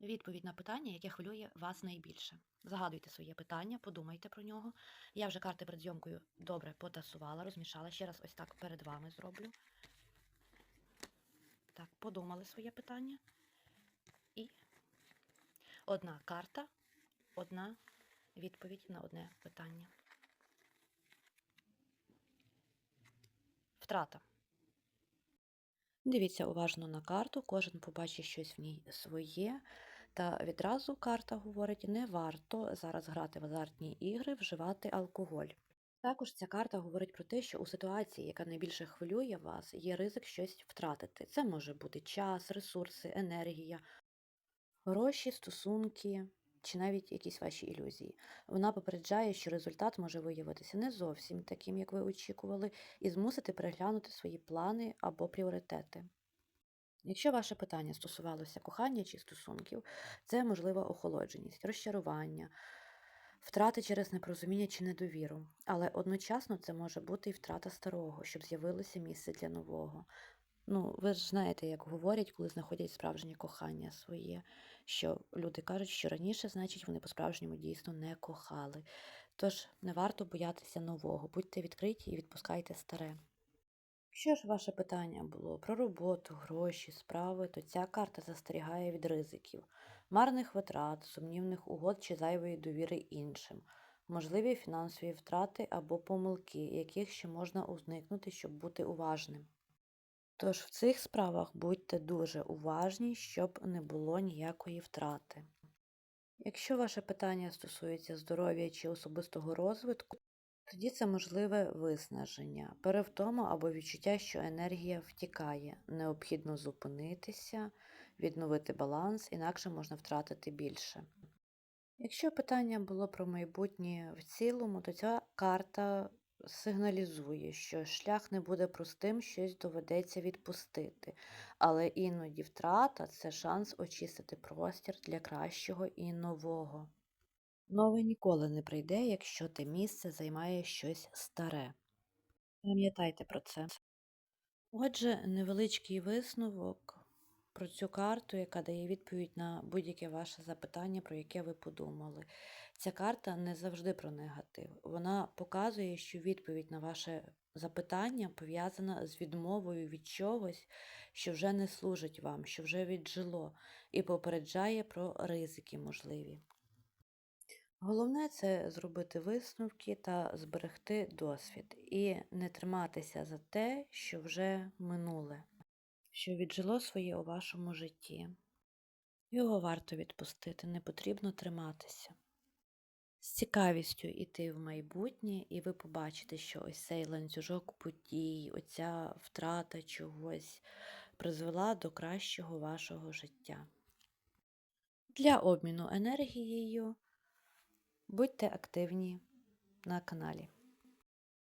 Відповідь на питання, яке хвилює вас найбільше. Загадуйте своє питання, подумайте про нього. Я вже карти перед зйомкою добре потасувала, розмішала. Ще раз ось так перед вами зроблю. Так, подумали своє питання. І одна карта, одна відповідь на одне питання. Втрата. Дивіться уважно на карту, кожен побачить щось в ній своє. Та відразу карта говорить, не варто зараз грати в азартні ігри, вживати алкоголь. Також ця карта говорить про те, що у ситуації, яка найбільше хвилює вас, є ризик щось втратити. Це може бути час, ресурси, енергія, гроші, стосунки чи навіть якісь ваші ілюзії. Вона попереджає, що результат може виявитися не зовсім таким, як ви очікували, і змусити переглянути свої плани або пріоритети. Якщо ваше питання стосувалося кохання чи стосунків, це можлива охолодженість, розчарування, втрати через непорозуміння чи недовіру. Але одночасно це може бути і втрата старого, щоб з'явилося місце для нового. Ну, ви ж знаєте, як говорять, коли знаходять справжнє кохання своє, що люди кажуть, що раніше, значить, вони по-справжньому дійсно не кохали. Тож не варто боятися нового, будьте відкриті і відпускайте старе. Якщо ж ваше питання було про роботу, гроші, справи, то ця карта застерігає від ризиків, марних витрат, сумнівних угод чи зайвої довіри іншим, можливі фінансові втрати або помилки, яких ще можна уникнути, щоб бути уважним. Тож в цих справах будьте дуже уважні, щоб не було ніякої втрати. Якщо ваше питання стосується здоров'я чи особистого розвитку, тоді це можливе виснаження, перевтома або відчуття, що енергія втікає. Необхідно зупинитися, відновити баланс, інакше можна втратити більше. Якщо питання було про майбутнє в цілому, то ця карта сигналізує, що шлях не буде простим, щось доведеться відпустити. Але іноді втрата це шанс очистити простір для кращого і нового. Нове ніколи не прийде, якщо те місце займає щось старе. Пам'ятайте про це. Отже, невеличкий висновок про цю карту, яка дає відповідь на будь-яке ваше запитання, про яке ви подумали. Ця карта не завжди про негатив. Вона показує, що відповідь на ваше запитання пов'язана з відмовою від чогось, що вже не служить вам, що вже віджило, і попереджає про ризики можливі. Головне це зробити висновки та зберегти досвід і не триматися за те, що вже минуле, що віджило своє у вашому житті. Його варто відпустити, не потрібно триматися. З цікавістю йти в майбутнє, і ви побачите, що ось цей ланцюжок подій, оця втрата чогось призвела до кращого вашого життя. Для обміну енергією будьте активні на каналі.